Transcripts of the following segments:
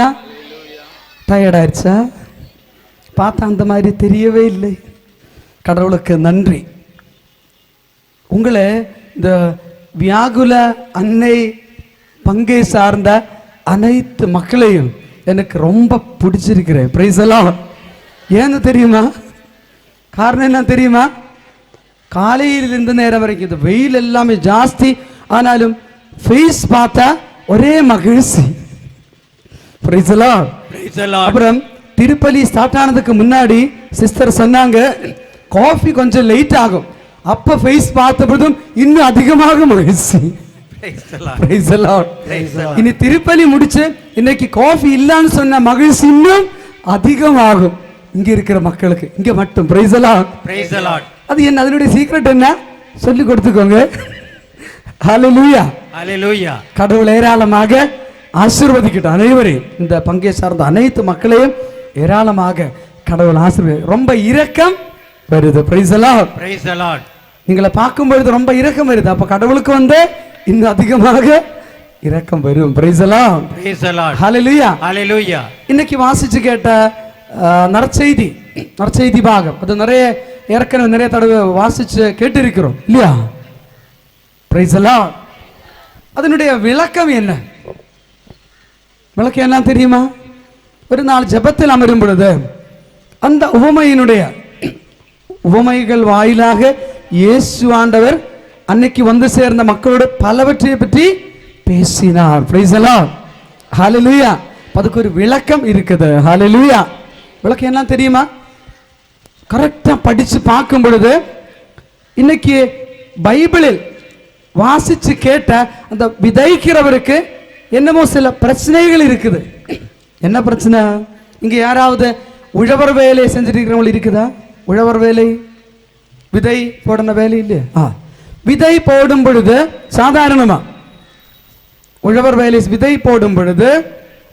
Tired ஆயிடுச்சா பார்த்தா அந்த மாதிரி தெரியவே இல்லை. கடவுளுக்கு நன்றி. உங்களை இந்த வியாகுல அன்னை பங்கை சார்ந்த அனைத்து மக்களையும் எனக்கு ரொம்ப பிடிச்சிருக்கிறேன். பிரைஸ் எல்லாம் ஏன்னு தெரியுமா? காரணம் என்ன தெரியுமா? காலையில் இருந்து நேரம் வரைக்கும் இந்த வெயில் எல்லாமே ஜாஸ்தி. ஆனாலும் ஃபேஸ் பார்த்தா ஒரே மகிழ்ச்சி. அப்புறம் திருப்பலி ஸ்டார்ட் ஆனதுக்கு முன்னாடி சிஸ்டர் சொன்னாங்க காஃபி கொஞ்சம் லேட் ஆகும் அப்ப ஃபேஸ் பார்த்த பொழுதும் இன்னும் அதிகமாக மகிழ்ச்சி Praise the Lord. Praise the Lord. Praise the Lord. இனி திருப்பலி முடிச்சு இன்னைக்கு காஃபி இல்லைன்னு சொன்ன மகிழ்ச்சி இன்னும் அதிகமாகும் இங்க இருக்கிற மக்களுக்கு இங்க மட்டும் பிரைஸ் எல்லாம் Praise the Lord. அது என்ன அதனுடைய சீக்ரெட் என்ன சொல்லி கொடுத்துக்கோங்க ஹalleluya Hallelujah. கடவுள் ஏராளமாக ஆசீர்வதிக்கட்டும் அனைவரையும் இந்த பங்கை சார்ந்த அனைத்து மக்களையும் ஏராளமாக கடவுள் ஆசீர்வதி ரொம்ப இரக்கம் வருது. நீங்களை பார்க்கும் பொழுது ரொம்ப இரக்கம் வருது. அப்ப கடவுளுக்கு வந்து இன்னும் அதிகமாக இரக்கம் வரும். இன்னைக்கு வாசிச்சு கேட்ட நற்செய்தி நற்செய்தி பாகம். அது நிறைய ஏற்கனவே நிறைய தடவை வாசிச்சு கேட்டிருக்கிறோம். இல்லையா? பிரைஸ் அதனுடைய விளக்கம் என்ன? விளக்கம் என்ன தெரியுமா? ஒரு நாள் ஜெபத்தில் அமரும் பொழுது அந்த உவமையினுடைய உவமைகள் வாயிலாக இயேசு ஆண்டவர் அன்னைக்கு வந்து சேர்ந்த மக்களோட பலவற்றை பற்றி பேசினார். பிரைஸ் எல்லாம் அதுக்கு ஒரு விளக்கம் இருக்குது. ஹalleluya விளக்கம் என்ன தெரியுமா? கரெக்டாக படித்து பார்க்கும் பொழுது இன்னைக்கு பைபிளில் வாசித்து கேட்ட அந்த விதைக்கிறவருக்கு என்னமோ சில பிரச்சனைகள் இருக்குது என்ன பிரச்சனை இங்க யாராவது உழவர் வேலை செஞ்சுட்டு இருக்கிறவங்க இருக்குதா உழவர் வேலை விதை போடன வேலை இல்லையா ஆ விதை போடும் பொழுது சாதாரணமா உழவர் வேலை விதை போடும் பொழுது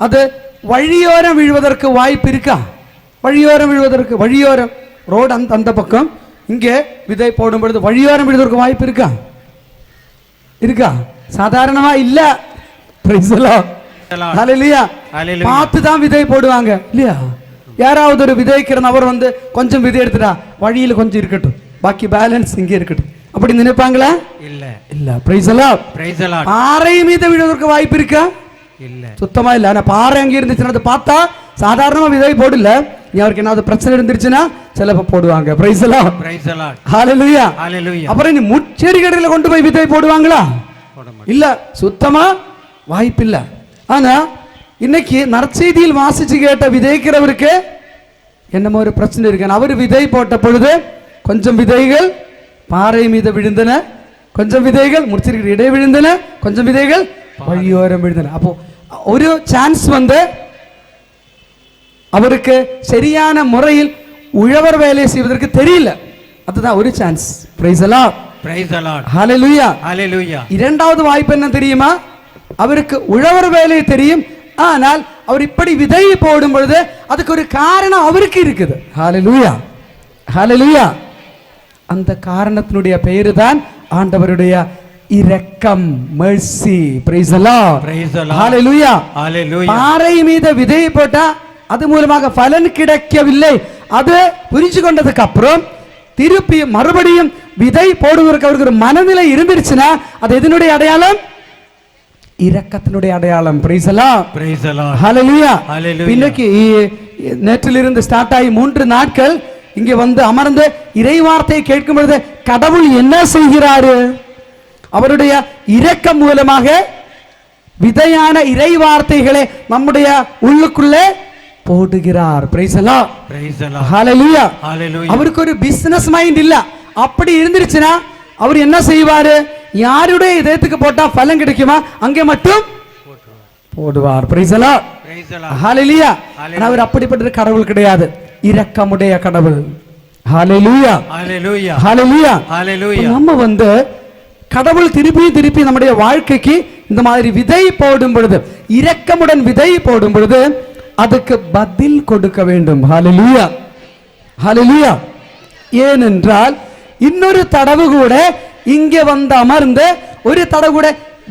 அது வழியோரம் விழுவதற்கு வாய்ப்பு இருக்கா வழியோரம் விழுவதற்கு வழியோரம் ரோடு அந்த அந்த பக்கம் இங்கே விதை போடும் பொழுது வழியோரம் விழுவதற்கு வாய்ப்பு இருக்கா இருக்கா சாதாரணமா இல்ல பார்த்து தான் விதை போடுவாங்க. இல்லையா? யாராவது ஒரு விதைக்கிற நபர் வந்து கொஞ்சம் விதை எடுத்துட்டா வழியில கொஞ்சம் இருக்கட்டும். பாக்கி பேலன்ஸ் இங்கே இருக்கட்டும். அப்படி நினைப்பாங்களா? இல்ல. இல்ல. பிரைஸ் எல்லாம். பாறை மீது விழுவதற்கு வாய்ப்பு இருக்கா? இல்ல. சுத்தமா இல்ல. ஆனா பாறை அங்கே இருந்துச்சுன்னா அதை பார்த்தா சாதாரணமா விதை போடல. நீ அவருக்கு ஏதாவது பிரச்சனை இருந்துருச்சுன்னா சிலப்ப போடுவாங்க. பிரைஸ் எல்லாம். ஹalleluya Hallelujah. அப்புறம் நீ முச்செடி கடையில கொண்டு போய் விதை போடுவாங்களா. இல்ல. சுத்தமா வாய்ப்பில்ல. ஆனா இன்னைக்கு நற்செய்தியில் வாசிச்சு கேட்ட விதைக்கிறவருக்கு என்னமோ ஒரு பிரச்சனை இருக்கு. அவர் விதை போட்ட பொழுது கொஞ்சம் விதைகள் பாறை மீது விழுந்தன கொஞ்சம் விதைகள் முடிச்சிருக்கிற இடை விழுந்தன கொஞ்சம் விதைகள் வழியோரம் விழுந்தன. அப்போ ஒரு சான்ஸ் வந்து அவருக்கு சரியான முறையில் உழவர் வேலை செய்வதற்கு தெரியல. அதுதான் ஒரு chance praise Praise the Lord. ஹalleluya Hallelujah. இரண்டாவது வாய்ப்பு என்ன தெரியுமா? அவருக்கு உழவர் வேலை தெரியும். ஆனால் அவர் இப்படி விதை போடும் பொழுது அதுக்கு ஒரு காரணம் அவருக்கு இருக்குது. ஹalleluya ஹalleluya அந்த காரணத்தினுடைய பெயரு தான் ஆண்டவருடைய இரக்கம் the Lord. ஹalleluya. பாறை மீது விதை போட்டா அது மூலமாக பலன் கிடைக்கவில்லை. அது புரிஞ்சு கொண்டதுக்கு அப்புறம் திருப்பி மறுபடியும் விதை போடுவதற்கு அவருக்கு ஒரு மனநிலை இருந்துருச்சுன்னா அது எதனுடைய அடையாளம்? இரக்கத்தினுடைய அடையாளம். பிரைசலாம் Lord. ஹalleluya Hallelujah. இன்னைக்கு நேற்றிலிருந்து ஸ்டார்ட் ஆகி மூன்று நாட்கள் இங்கே வந்து அமர்ந்து இறைவார்த்தையை கேட்கும் பொழுது கடவுள் என்ன செய்கிறாரு? அவருடைய இரக்கம் மூலமாக விதையான இறை வார்த்தைகளை நம்முடைய உள்ளுக்குள்ளே போடுகிறார். பிரைசலா. ஹalleluya Hallelujah. அவருக்கு ஒரு பிசினஸ் மைண்ட் இல்ல. அப்படி இருந்துருச்சுன்னா அவர் என்ன செய்வாரு? யாருடைய இதயத்துக்கு போட்டா பலன் கிடைக்குமா? அங்கே மட்டும் போடுவார். பிரைசலா. ஹalleluya அவர் அப்படிப்பட்ட கடவுள் கிடையாது. இரக்கமுடைய கடவுள். ஹalleluya. ஹalleluya Hallelujah. இப்ப நம்ம வந்து கடவுள் திருப்பி திருப்பி நம்முடைய வாழ்க்கைக்கு இந்த மாதிரி விதை போடும் பொழுது இரக்கமுடன் விதை போடும் பொழுது அதுக்கு பதில் கொடுக்க வேண்டும். ஹalleluya ஹalleluya ஏனென்றால் இன்னொரு தடவு கூட இங்கே வந்து அமர்ந்து ஒரு தடவை கூட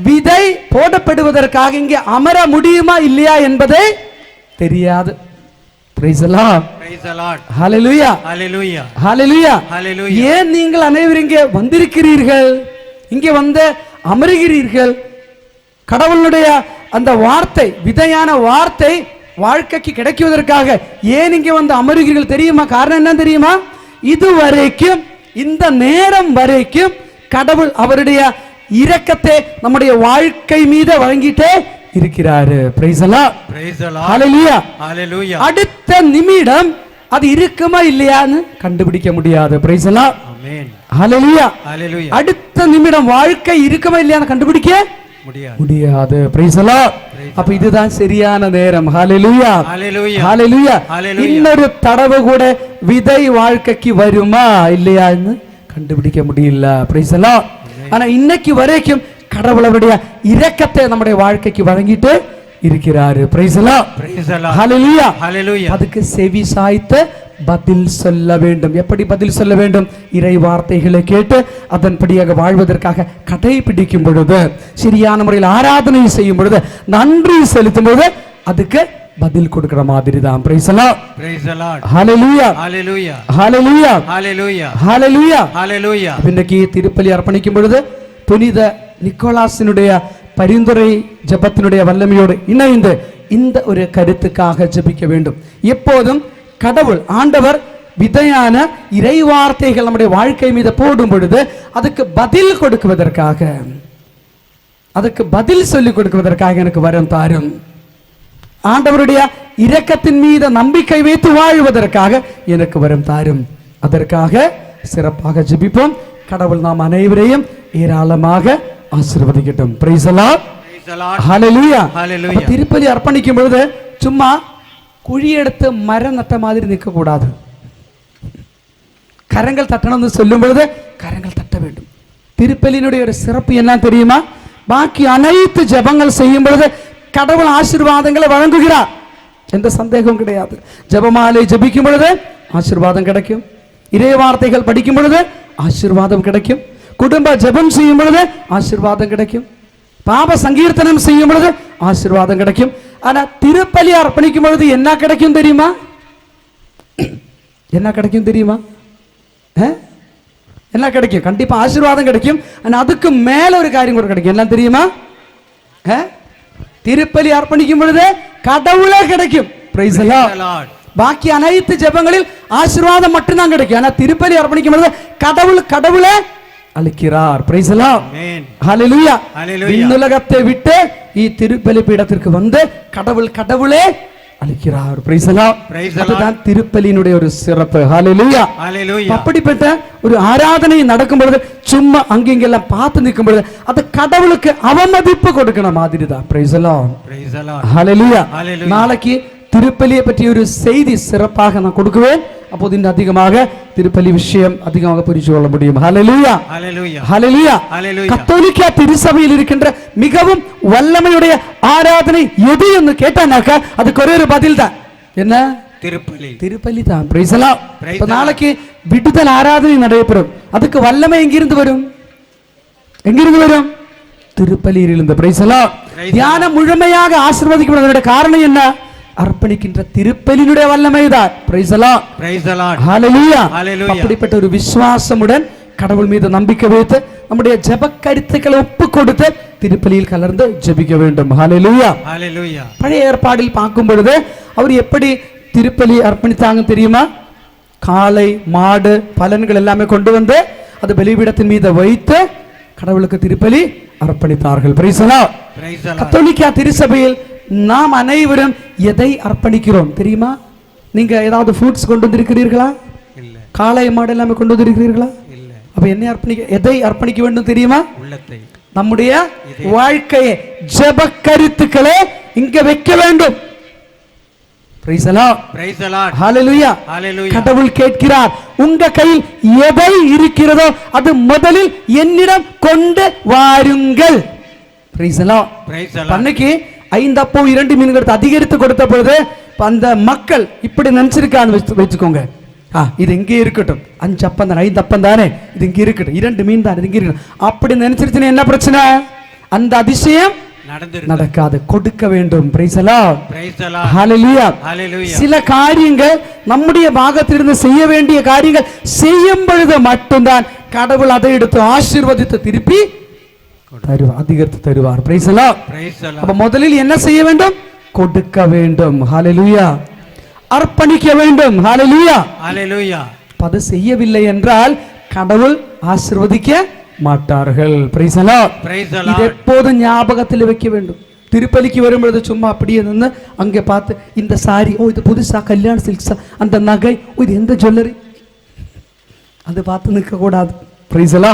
விதை போடப்படுவதற்காக இங்கே அமர முடியுமா இல்லையா என்பதை தெரியாது. ஏன் நீங்கள் அனைவரும் இங்கே வந்திருக்கிறீர்கள்? இங்கே வந்து அமருகிறீர்கள். கடவுளுடைய அந்த வார்த்தை விதையான வார்த்தை வாழ்க்கைக்கு கிடைக்குவதற்காக ஏன் இங்கே வந்து அமருகிறீர்கள் தெரியுமா? காரணம் என்ன தெரியுமா? இதுவரைக்கும் இந்த நேரம் வரைக்கும் கடவுள் அவருடைய இரக்கத்தை நம்முடைய வாழ்க்கை மீது வழங்கிட்டே இருக்கிறாரு. அடுத்த நிமிடம் அது இருக்குமா இல்லையான்னு கண்டுபிடிக்க முடியாது. அடுத்த நிமிடம் வாழ்க்கை இருக்குமா இல்லையான்னு கண்டுபிடிக்க முடியாது. அப்ப இதுதான் சரியான நேரம். இன்னொரு தடவை கூட விதை வாழ்க்கைக்கு வருமா இல்லையான்னு கண்டுபிடிக்க முடியல பிரைஸ் எல்லாம் ஆனா இன்னைக்கு வரைக்கும் கடவுள் அவருடைய இரக்கத்தை நம்முடைய வாழ்க்கைக்கு வழங்கிட்டு இருக்கிறாரு. அதுக்கு செவி சாய்த்து பதில் சொல்ல வேண்டும். எப்படி பதில் சொல்ல வேண்டும்? இறை வார்த்தைகளை கேட்டு அதன்படியாக வாழ்வதற்காக கடைபிடிக்கும் பொழுது சரியான முறையில் ஆராதனை செய்யும் பொழுது நன்றி செலுத்தும் பொழுது அதுக்கு பதில் கொடுக்கிற மாதிரி தான் பிரைசலா Praise the Lord. ஹalleluya Hallelujah. ஹalleluya Hallelujah. ஹalleluya Hallelujah. இன்னைக்கு திருப்பலி அர்ப்பணிக்கும் பொழுது புனித நிக்கோலாசினுடைய பரிந்துரை ஜெபத்தினுடைய வல்லமையோடு இணைந்து இந்த ஒரு கருத்துக்காக ஜெபிக்க வேண்டும் எப்போதும் கடவுள் ஆண்டவர் விதையான இறைவார்த்தைகள் நம்முடைய வாழ்க்கை மீது போடும் பொழுது அதுக்கு பதில் கொடுக்குவதற்காக அதுக்கு பதில் சொல்லிக் கொடுக்குவதற்காக எனக்கு வரம் தாரும் ஆண்டவருடைய இரக்கத்தின் மீது நம்பிக்கை வைத்து வாழ்வதற்காக எனக்கு வரம் தாரும். அதற்காக சிறப்பாக ஜெபிப்போம். கடவுள் நாம் அனைவரையும் ஏராளமாக ஆசீர்வதிக்கட்டும். திருப்பலி அர்ப்பணிக்கும் பொழுது சும்மா குழி எடுத்து மரம் நட்ட மாதிரி நிற்க கூடாது கரங்கள் தட்டணும்னு சொல்லும் பொழுது கரங்கள் தட்ட வேண்டும். திருப்பலியினுடைய ஒரு சிறப்பு என்ன தெரியுமா? பாக்கி அனைத்து ஜெபங்கள் செய்யும் பொழுது கடவுள் ஆசீர்வாதங்களை வழங்குகிறார் எந்த சந்தேகமும் கிடையாது. ஜபமாலை ஜபிக்கும் பொழுது ஆசீர்வாதம் கிடைக்கும். இறை வார்த்தைகள் படிக்கும் பொழுது ஆசீர்வாதம் கிடைக்கும். குடும்ப ஜபம் செய்யும் பொழுது ஆசீர்வாதம் கிடைக்கும். பாப சங்கீர்த்தனம் செய்யும் பொழுது ஆசீர்வாதம் கிடைக்கும். ஆனால் திருப்பலி அர்ப்பணிக்கும் பொழுது என்ன கிடைக்கும் தெரியுமா? என்ன கிடைக்கும் தெரியுமா? என்ன கிடைக்கும்? கண்டிப்பாக ஆசீர்வாதம் கிடைக்கும். ஆனால் அதுக்கு மேலே ஒரு காரியம் கூட கிடைக்கும். என்ன தெரியுமா? ஆ? திருப்பலி அர்ப்பணிக்கும் பொழுது கடவுளே கிடைக்கும். பாக்கி அனைத்து ஜெபங்களில் ஆசீர்வாதம் மட்டும்தான் கிடைக்கும். ஆனா திருப்பலி அர்ப்பணிக்கும் பொழுது கடவுள் கடவுளே அளிக்கிறார். விண்ணுலகத்தை விட்டு இத்திருப்பலி பீடத்திற்கு வந்து கடவுள் கடவுளே அளிக்கிறார். அதுதான் திருப்பலியினுடைய ஒரு சிறப்பு. அப்படிப்பட்ட ஒரு ஆராதனை நடக்கும் பொழுது சும்மா அங்கிங்கெல்லாம் பார்த்து நிற்கும் பொழுது அது கடவுளுக்கு அவமதிப்பு கொடுக்கிற மாதிரி தான். நாளைக்கு திருப்பலியை பற்றி ஒரு செய்தி சிறப்பாக நான் கொடுக்குவேன். அப்போது இன்னும் அதிகமாக திருப்பலி விஷயம் அதிகமாக புரிந்து கொள்ள முடியும் ஹalleluya Hallelujah. ஹalleluya Hallelujah. கத்தோலிக்கா திருசபையில் இருக்கின்ற மிகவும் வல்லமையுடைய ஆராதனை எது என்று கேட்டானாக்கா அதுக்கு ஒரே ஒரு பதில் தான் என்ன திருப்பலி திருப்பலி தான் பிரைசலாம் Praise இப்ப the நாளைக்கு விடுதல் ஆராதனை நடைபெறும் அதுக்கு வல்லமை எங்கிருந்து வரும் எங்கிருந்து வரும் திருப்பலியில் இருந்த பிரைசலாம் Praise the தியானம் முழுமையாக ஆசீர்வதிக்கப்படுவதோட காரணம் என்ன ஒரு விசுவாசமுடன் கடவுள் மீது நம்பிக்கை வைத்து நம்முடைய ஜெப கருத்துக்களை ஒப்பு கொடுத்து திருப்பலியில் கலர்ந்து ஜெபிக்க வேண்டும். ஹalleluya Hallelujah. பழைய ஏற்பாடில் பார்க்கும் பொழுது அவர் எப்படி திருப்பலி அர்ப்பணித்தாங்க தெரியுமா? காளை மாடு பலன்கள் எல்லாமே கொண்டு வந்து அது பலிபீடத்தின் மீது வைத்து கடவுளுக்கு திருப்பலி அர்ப்பணித்தார்கள். கத்தோலிக்கா திருச்சபையில் நாம் அனைவரும் எதை அர்ப்பணிக்கிறோம்? தெரியுமா? நீங்க ஏதாவது ஃப்ரூட்ஸ் கொண்டு வந்திருக்கிறீர்களா? காளை மாடு எல்லாமே கொண்டு வந்திருக்கிறீர்களா? அப்ப என்ன அர்ப்பணிக்க எதை அர்ப்பணிக்க வேண்டும் தெரியுமா? நம்முடைய வாழ்க்கையை ஜெப கருத்துக்களை இங்க வைக்க வேண்டும். கடவுள் கேட்கிறார் உங்க கையில் எதை இருக்கிறதோ அது முதலில் என்னிடம் கொண்டு வாருங்கள். அன்னைக்கு ஐந்து அப்போ இரண்டு எடுத்து அதிகரித்து கொடுத்த பொழுது அந்த மக்கள் இப்படி நினைச்சிருக்கான்னு வச்சு வச்சுக்கோங்க. ஆ இது இங்கே இருக்கட்டும். அஞ்சு அப்பம் தானே ஐந்து அப்பம் தானே இது இங்கே இருக்கட்டும். இரண்டு மீன் தான் இங்கே இருக்கட்டும். அப்படி நினைச்சிருச்சுன்னா என்ன பிரச்சனை? அந்த அதிசயம் நடக்காது. கொடுக்க வேண்டும். சில காரியங்கள் நம்முடைய பாகத்திலிருந்து செய்ய வேண்டிய காரியங்கள் செய்யும் பொழுது மட்டும்தான் கடவுள் அதை எடுத்து ஆசீர்வதித்து திருப்பி தருவார் அதிகரித்து தருவார். பிரைஸ் தி அப்ப முதலில் என்ன செய்ய வேண்டும்? கொடுக்க வேண்டும். ஹalleluya அர்ப்பணிக்க வேண்டும். ஹalleluya ஹalleluya அது செய்யவில்லை என்றால் கடவுள் ஆசீர்வதிக்க மாட்டார்கள். பிரைஸ் தி இது எப்போதும் ஞாபகத்தில் வைக்க வேண்டும். திருப்பலிக்கு வரும்பொழுது சும்மா அப்படியே நின்று அங்கே பார்த்து இந்த சாரி ஓ இது புதுசா கல்யாண சில்க்ஸா அந்த நகை ஓ இது எந்த ஜுவல்லரி அது பார்த்து நிற்க கூடாது பிரைசலா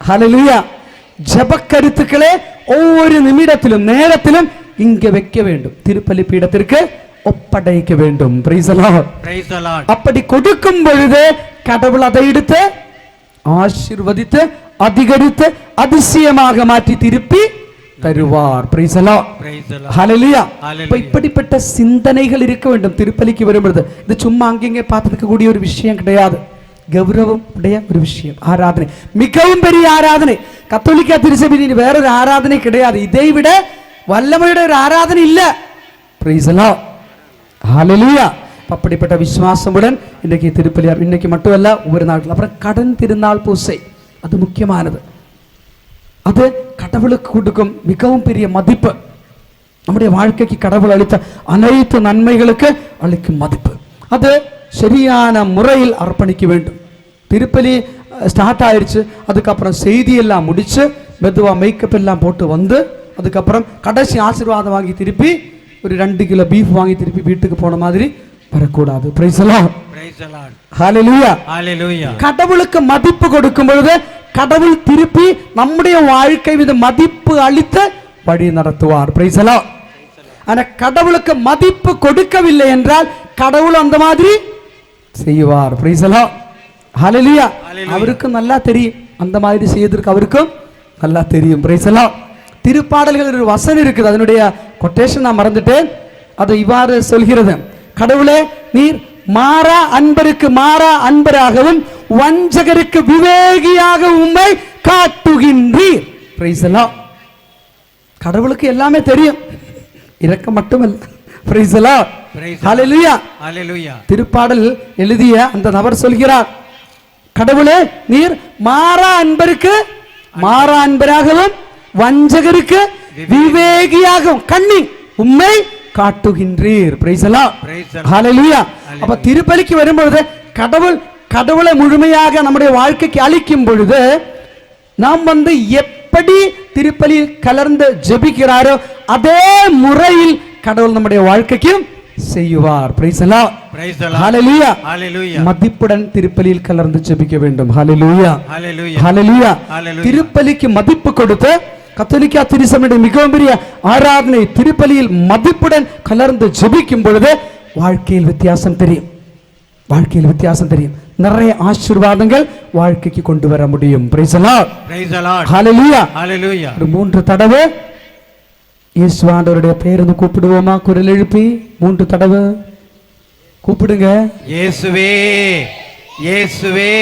ஹalleluya ஜெப கருத்துக்களே ஒவ்வொரு நிமிடத்திலும் நேரத்திலும் இங்கே வைக்க வேண்டும். திருப்பலி பீடத்திற்கு ஒப்படைக்க வேண்டும். பிரைசலா பிரைஸ் தி லார்ட் அப்படி கொடுக்கும் பொழுது கடவுள் அதை எடுத்து ஆசீர்வதித்து அதிகரித்து அதிசயமாக மாற்றி திருப்பி தருவார். இப்படிப்பட்ட சிந்தனைகள் இருக்க வேண்டும். திருப்பலிக்கு வரும்பொழுது. இது சும்மா அங்கங்க பார்த்துக்க கூடிய ஒரு விஷயம் கிடையாது. கௌரவம் உடைய ஒரு விஷயம் ஆராதனை மிகவும் பெரிய ஆராதனை கத்தோலிக்கா திருச்சபையில் வேறொரு ஆராதனை கிடையாது இதை விட வல்லமையுடைய ஒரு ஆராதனை இல்ல பிரைசலா ஹalleluya அப்படிப்பட்ட விசுவாசமுடன் இன்னைக்கு திருப்பலியார் இன்னைக்கு மட்டுமல்ல ஒவ்வொரு நாட்கள் அப்புறம் கடன் திருநாள் பூசை அது முக்கியமானது அது கடவுளுக்கு கொடுக்கும் மிகவும் பெரிய மதிப்பு நம்முடைய வாழ்க்கைக்கு கடவுள் அளித்த அனைத்து நன்மைகளுக்கு அளிக்கும் மதிப்பு அது சரியான முறையில் அர்ப்பணிக்க வேண்டும். திருப்பலி ஸ்டார்ட் ஆயிடுச்சு அதுக்கப்புறம் செய்தி எல்லாம் முடிச்சு மெதுவாக மேக்கப் எல்லாம் போட்டு வந்து அதுக்கப்புறம் கடைசி ஆசீர்வாதம் வாங்கி திருப்பி ஒரு ரெண்டு கிலோ பீஃப் வாங்கி திருப்பி வீட்டுக்கு போன மாதிரி வரக்கூடாது. கடவுளுக்கு மதிப்பு கொடுக்கும் பொழுது கடவுள் திருப்பி நம்முடைய வாழ்க்கை மீது மதிப்பு அளித்து வழி நடத்துவார் பிரைசலா கடவுளுக்கு மதிப்பு கொடுக்கவில்லை என்றால் கடவுள் அந்த மாதிரி செய்வார். பிரைசலா ஹalleluya Hallelujah. அவருக்கு நல்லா தெரியும். அந்த மாதிரி செய்யறதுக்கு அவருக்கும் நல்லா தெரியும். பிரைசலா திருப்பாடல்கள் ஒரு வசனம் இருக்குது. அதனுடைய கொட்டேஷன் நான் மறந்துட்டேன். அது இவ்வாறு சொல்கிறது. கடவுளே நீர் மாறா அன்பருக்கு மாறா அன்பராகவும் வஞ்சகருக்கு விவேகியாக உம்மை காட்டுகின்றீர். பிரைசலா கடவுளுக்கு எல்லாமே தெரியும். இரக்கம் மட்டுமல்ல. பிரைசலா திருப்பாடல் எழுதிய அந்த நபர் சொல்கிறார் கடவுளே நீர் மாறா அன்பருக்கு மாறா அன்பராகவும் வஞ்சகருக்கு விவேகியாகவும் கண்ணி உண்மை காட்டுகின்றீர். அப்ப திருப்பலிக்கு வரும்பொழுது கடவுள் கடவுளை முழுமையாக நம்முடைய வாழ்க்கைக்கு அளிக்கும் பொழுது நாம் வந்து எப்படி திருப்பலியில் கலர்ந்து ஜெபிக்கிறாரோ அதே முறையில் கடவுள் நம்முடைய வாழ்க்கைக்கும் செய்வார். மதிப்புடன் திருப்பலியில் கலர்ந்து ஜெபிக்க வேண்டும். திருப்பலிக்கு மதிப்பு கொடுத்து கத்தோலிக்கா திருசபையுடைய மிகவும் பெரிய ஆராதனை திருப்பலியில் மதிப்புடன் கலர்ந்து ஜெபிக்கும் பொழுது வாழ்க்கையில் வித்தியாசம் தெரியும். வாழ்க்கையில் வித்தியாசம் தெரியும். நிறைய ஆசீர்வாதங்கள் வாழ்க்கைக்கு கொண்டு வர முடியும். ஒரு மூன்று தடவை இயேசு ஆண்டவருடைய பெயர் வந்து கூப்பிடுவோமா? குரல் எழுப்பி மூன்று தடவை. கூப்பிடுங்க. இயேசுவே இயேசுவே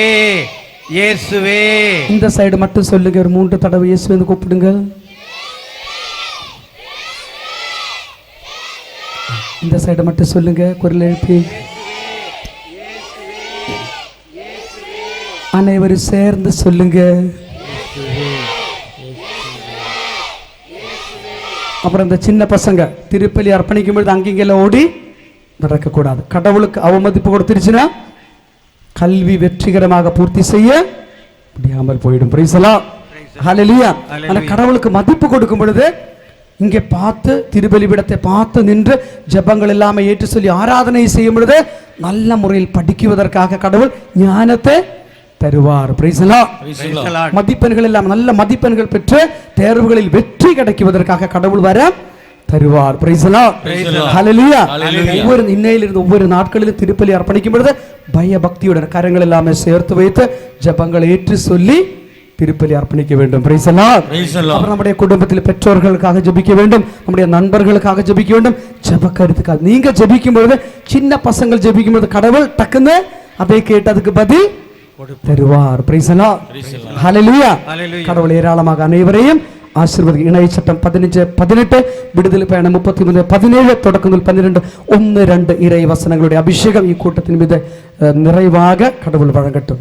இயேசுவே. இந்த சைடு மட்டும் சொல்லுங்க ஒரு மூன்று தடவை இயேசு வந்து கூப்பிடுங்க. இந்த சைடு மட்டும் சொல்லுங்க குரல் எழுப்பி. அனைவரும் சேர்ந்து சொல்லுங்க. அப்புறம் இந்த சின்ன பசங்க திருப்பலி அர்ப்பணிக்கும் பொழுது அங்கிங்கெல்லாம் ஓடி நடக்கக்கூடாது. கடவுளுக்கு அவமதிப்பு கொடுத்துருச்சுன்னா கல்வி வெற்றிகரமாக பூர்த்தி செய்ய முடியாமல் போயிடும். பிரைசலா ஹalleluya Hallelujah. ஆனா கடவுளுக்கு மதிப்பு கொடுக்கும் பொழுது இங்கே பார்த்து திருபலிபிடத்தை பார்த்து நின்று ஜெபங்கள் எல்லாமே ஏற்று சொல்லி ஆராதனை செய்யும் பொழுது நல்ல முறையில் படிக்குவதற்காக கடவுள் ஞானத்தை தருவார். பிரைசலா பிரைஸ் தி லார்ட் மதிப்பெண்கள் எல்லாம் நல்ல மதிப்பெண்கள் பெற்று தேர்வுகளில் வெற்றி கிடைக்குவதற்காக கடவுள் வர தருவார். ஒவ்வொரு இன்னையிலிருந்து ஒவ்வொரு நாட்களிலும் திருப்பலி அர்ப்பணிக்கும் பொழுது பய பக்தியுடன் கரங்கள் எல்லாமே சேர்த்து வைத்து ஜெபங்களை ஏற்று சொல்லி திருப்பலி அர்ப்பணிக்க வேண்டும். நம்முடைய குடும்பத்தில் பெற்றோர்களுக்காக ஜெபிக்க வேண்டும். நம்முடைய நண்பர்களுக்காக ஜெபிக்க வேண்டும். ஜெப கருத்துக்காக நீங்க ஜெபிக்கும் பொழுது சின்ன பசங்கள் ஜெபிக்கும் பொழுது கடவுள் டக்குன்னு அதை கேட்டு அதுக்கு பதில் தருவார் கடவுள் ஏராளமாக அனைவரையும் ആശീർവദിക്കും. ഇണയച്ചട്ടം പതിനഞ്ച് പതിനെട്ട് വിടുതൽ പേണ മുപ്പത്തിമൂന്ന് പതിനേഴ് തുടക്കങ്ങൾ പന്ത്രണ്ട് ഒന്ന് രണ്ട് ഇരയ വസനങ്ങളുടെ അഭിഷേകം ഈ കൂട്ടത്തിന് മീത് നിറയവാകെ കടവുൾ വഴങ്ങട്ടും.